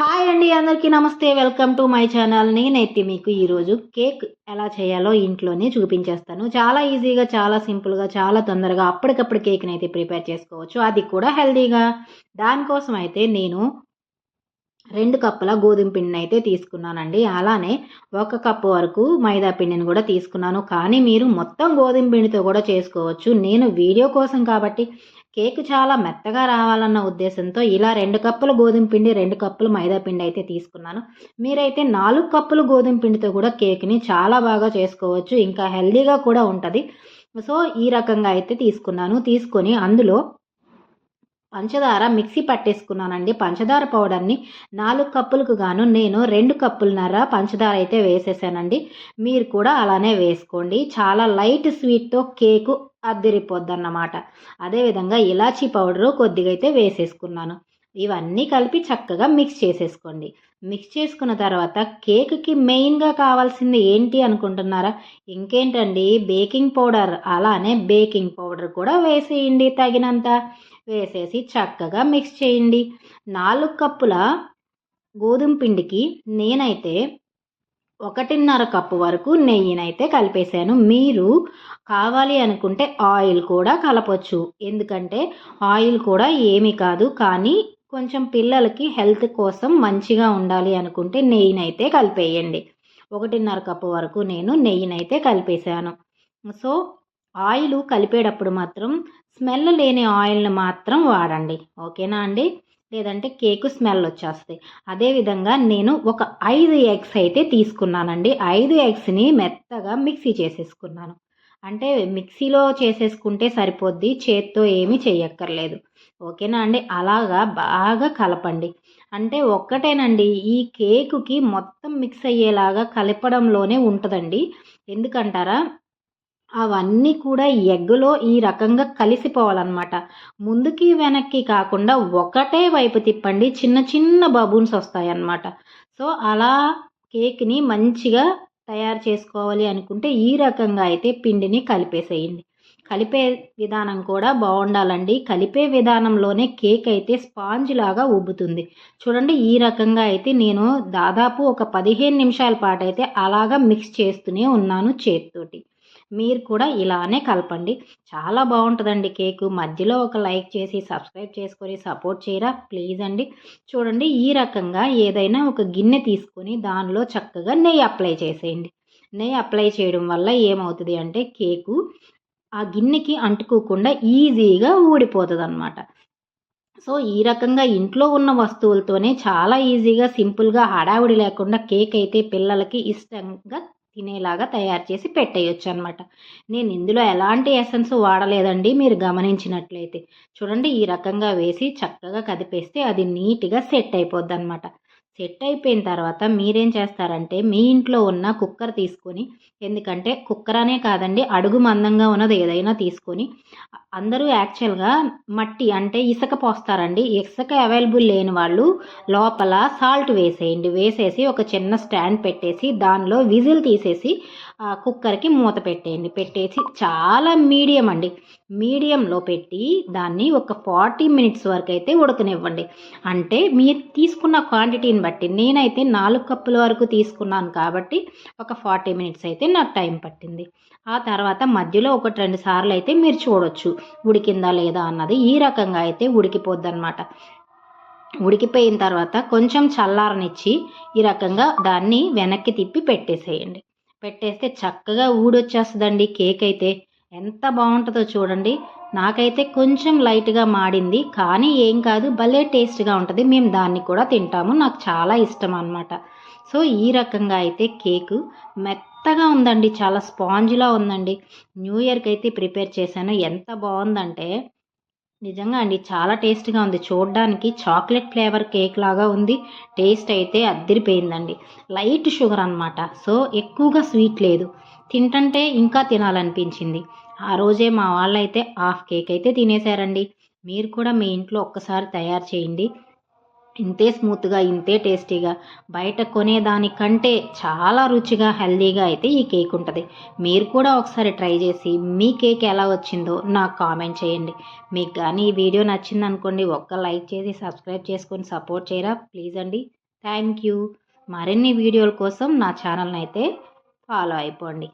Hi అండి అందరికీ నమస్తే. Welcome to my channel. నేనైతే మీకు ఈరోజు కేక్ ఎలా చేయాలో ఇంట్లోనే చూపించేస్తాను. చాలా ఈజీగా చాలా సింపుల్గా చాలా తొందరగా అప్పటికప్పుడు కేక్ని అయితే ప్రిపేర్ చేసుకోవచ్చు. అది కూడా హెల్తీగా దానికోసం అయితే నేను రెండు కప్పుల గోధుమ పిండిని అయితే తీసుకున్నానండి. అలానే ఒక కప్పు వరకు మైదా పిండిని కూడా తీసుకున్నాను. కానీ మీరు మొత్తం గోధుమ పిండితో కూడా చేసుకోవచ్చు. నేను వీడియో కోసం కాబట్టి కేక్ చాలా మెత్తగా రావాలన్న ఉద్దేశంతో ఇలా రెండు కప్పుల గోధుమ పిండి రెండు కప్పులు మైదా పిండి అయితే తీసుకున్నాను. మీరైతే నాలుగు కప్పులు గోధుమ పిండితో కూడా కేక్ని చాలా బాగా చేసుకోవచ్చు. ఇంకా హెల్దీగా కూడా ఉంటుంది. సో ఈ రకంగా అయితే తీసుకున్నాను. తీసుకొని అందులో పంచదార మిక్సీ పట్టేసుకున్నానండి. పంచదార పౌడర్ని నాలుగు కప్పులకు గాను నేను రెండు కప్పులన్నర పంచదార అయితే వేసేసానండి. మీరు కూడా అలానే వేసుకోండి. చాలా లైట్ స్వీట్తో కేకు అద్దెరిపోద్దన్నమాట. అదేవిధంగా ఇలాచీ పౌడరు కొద్దిగా అయితే వేసేసుకున్నాను. ఇవన్నీ కలిపి చక్కగా మిక్స్ చేసేసుకోండి. మిక్స్ చేసుకున్న తర్వాత కేక్కి మెయిన్గా కావాల్సింది ఏంటి అనుకుంటున్నారా? ఇంకేంటండి? బేకింగ్ పౌడర్ అలానే బేకింగ్ పౌడర్ కూడా వేసేయండి తగినంత. వేసేసి చక్కగా మిక్స్ చేయండి. నాలుగు కప్పుల గోధుమ పిండికి నేనైతే ఒకటిన్నర కప్పు వరకు నెయ్యినైతే కలిపేశాను. మీరు కావాలి అనుకుంటే ఆయిల్ కూడా కలపచ్చు. ఎందుకంటే ఆయిల్ కూడా ఏమీ కాదు. కానీ కొంచెం పిల్లలకి హెల్త్ కోసం మంచిగా ఉండాలి అనుకుంటే నెయ్యినైతే కలిపేయండి. ఒకటిన్నర కప్పు వరకు నేను నెయ్యినైతే కలిపేశాను. సో ఆయిల్ కలిపేటప్పుడు మాత్రం స్మెల్ లేని ఆయిల్ని మాత్రం వాడండి. ఓకేనా అండి? లేదంటే కేకు స్మెల్ వచ్చేస్తుంది. అదేవిధంగా నేను ఒక ఐదు ఎగ్స్ అయితే తీసుకున్నానండి. ఐదు ఎగ్స్ని మెత్తగా మిక్సీ చేసేసుకున్నాను. అంటే మిక్సీలో చేసేసుకుంటే సరిపోద్ది చేత్తో ఏమీ చేయక్కర్లేదు. ఓకేనా అండి? అలాగా బాగా కలపండి. అంటే ఒక్కటేనండి ఈ కేకుకి మొత్తం మిక్స్ అయ్యేలాగా కలపడంలోనే ఉంటుందండి. ఎందుకంటారా? అవన్నీ కూడా ఎగ్గులో ఈ రకంగా కలిసిపోవాలన్నమాట. ముందుకి వెనక్కి కాకుండా ఒకటే వైపు తిప్పండి చిన్న చిన్న బబూన్స్ వస్తాయన్నమాట. సో అలా కేక్ని మంచిగా తయారు చేసుకోవాలి అనుకుంటే ఈ రకంగా అయితే పిండిని కలిపేసేయండి. కలిపే విధానం కూడా బాగుండాలండి. కలిపే విధానంలోనే కేక్ అయితే స్పాంజ్ లాగా ఉబ్బుతుంది చూడండి ఈ రకంగా అయితే నేను దాదాపు ఒక పదిహేను నిమిషాల పాటు అయితే అలాగా మిక్స్ చేస్తూనే ఉన్నాను చేతితోటి. మీరు కూడా ఇలానే కలపండి. చాలా బాగుంటుందండి కేకు. మధ్యలో ఒక లైక్ చేసి సబ్స్క్రైబ్ చేసుకొని సపోర్ట్ చేయరా? ప్లీజ్ అండి. చూడండి ఈ రకంగా ఏదైనా ఒక గిన్నె తీసుకొని దానిలో చక్కగా నెయ్యి అప్లై చేసేయండి. నెయ్యి అప్లై చేయడం వల్ల ఏమవుతుంది అంటే కేకు ఆ గిన్నెకి అంటుకోకుండా ఈజీగా ఊడిపోతుంది అనమాట సో ఈ రకంగా ఇంట్లో ఉన్న వస్తువులతోనే చాలా ఈజీగా సింపుల్గా హడావుడి లేకుండా కేక్ అయితే పిల్లలకి ఇష్టంగా తినేలాగా తయారు చేసి పెట్టేయచ్చు అనమాట నేను ఇందులో ఎలాంటి ఎసెన్స్ వాడలేదండి మీరు గమనించినట్లయితే. చూడండి ఈ రకంగా వేసి చక్కగా కదిపేస్తే అది నీట్గా సెట్ అయిపోద్ది అనమాట సెట్ అయిపోయిన తర్వాత మీరేం చేస్తారంటే మీ ఇంట్లో ఉన్న కుక్కర్ తీసుకొని ఎందుకంటే కుక్కర్ అనే కాదండి అడుగు మందంగా ఉన్నది ఏదైనా తీసుకొని అందరూ యాక్చువల్గా మట్టి అంటే ఇసుక పోస్తారండి. ఇసుక అవైలబుల్ లేని వాళ్ళు లోపల సాల్ట్ వేసేయండి. వేసేసి ఒక చిన్న స్టాండ్ పెట్టేసి దానిలో విజిల్ తీసేసి కుక్కర్కి మూత పెట్టేయండి. పెట్టేసి చాలా మీడియం అండి. మీడియంలో పెట్టి దాన్ని ఒక ఫార్టీ మినిట్స్ వరకు అయితే ఉడకనివ్వండి. అంటే మీరు తీసుకున్న క్వాంటిటీని బట్టి నేనైతే నాలుగు కప్పుల వరకు తీసుకున్నాను కాబట్టి ఒక ఫార్టీ మినిట్స్ అయితే నాకు టైం పట్టింది. ఆ తర్వాత మధ్యలో ఒకటి రెండు సార్లు అయితే మీరు చూడొచ్చు ఉడికిందా లేదా అన్నది ఈ రకంగా అయితే ఉడికిపోద్ది అనమాట ఉడికిపోయిన తర్వాత కొంచెం చల్లారనిచ్చి ఈ రకంగా దాన్ని వెనక్కి తిప్పి పెట్టేసేయండి. పెట్టేస్తే చక్కగా ఊడొచ్చేస్తుందండి కేక్ అయితే ఎంత బాగుంటుందో చూడండి. నాకైతే కొంచెం లైట్గా మాడింది. కానీ ఏం కాదు భలే టేస్ట్గా ఉంటుంది. మేము దాన్ని కూడా తింటాము. నాకు చాలా ఇష్టం అనమాట సో ఈ రకంగా అయితే కేకు మెత్తగా ఉందండి. చాలా స్పాంజ్లా ఉందండి. న్యూ ఇయర్కి అయితే ప్రిపేర్ చేశాను. ఎంత బాగుందంటే నిజంగా అండి చాలా టేస్ట్గా ఉంది. చూడడానికి చాక్లెట్ ఫ్లేవర్ కేక్ లాగా ఉంది. టేస్ట్ అయితే అద్దరిపోయిందండి. లైట్ షుగర్ అనమాట సో ఎక్కువగా స్వీట్ లేదు. తింటంటే ఇంకా తినాలనిపించింది. ఆ రోజే మా వాళ్ళైతే హాఫ్ కేక్ అయితే తినేశారండి. మీరు కూడా మీ ఇంట్లో ఒక్కసారి తయారు చేయండి. ఇంతే స్మూత్గా ఇంతే టేస్టీగా బయట కొనేదానికంటే చాలా రుచిగా హెల్దీగా అయితే ఈ కేక్ ఉంటుంది. మీరు కూడా ఒకసారి ట్రై చేసి మీ కేక్ ఎలా వచ్చిందో నాకు కామెంట్ చేయండి. మీకు కానీ ఈ వీడియో నచ్చింది అనుకోండి ఒక్క లైక్ చేసి సబ్స్క్రైబ్ చేసుకొని సపోర్ట్ చేయరా ప్లీజ్ అండి. Thank you. మరిన్ని వీడియోల కోసం నా ఛానల్ని అయితే ఫాలో అయిపోండి.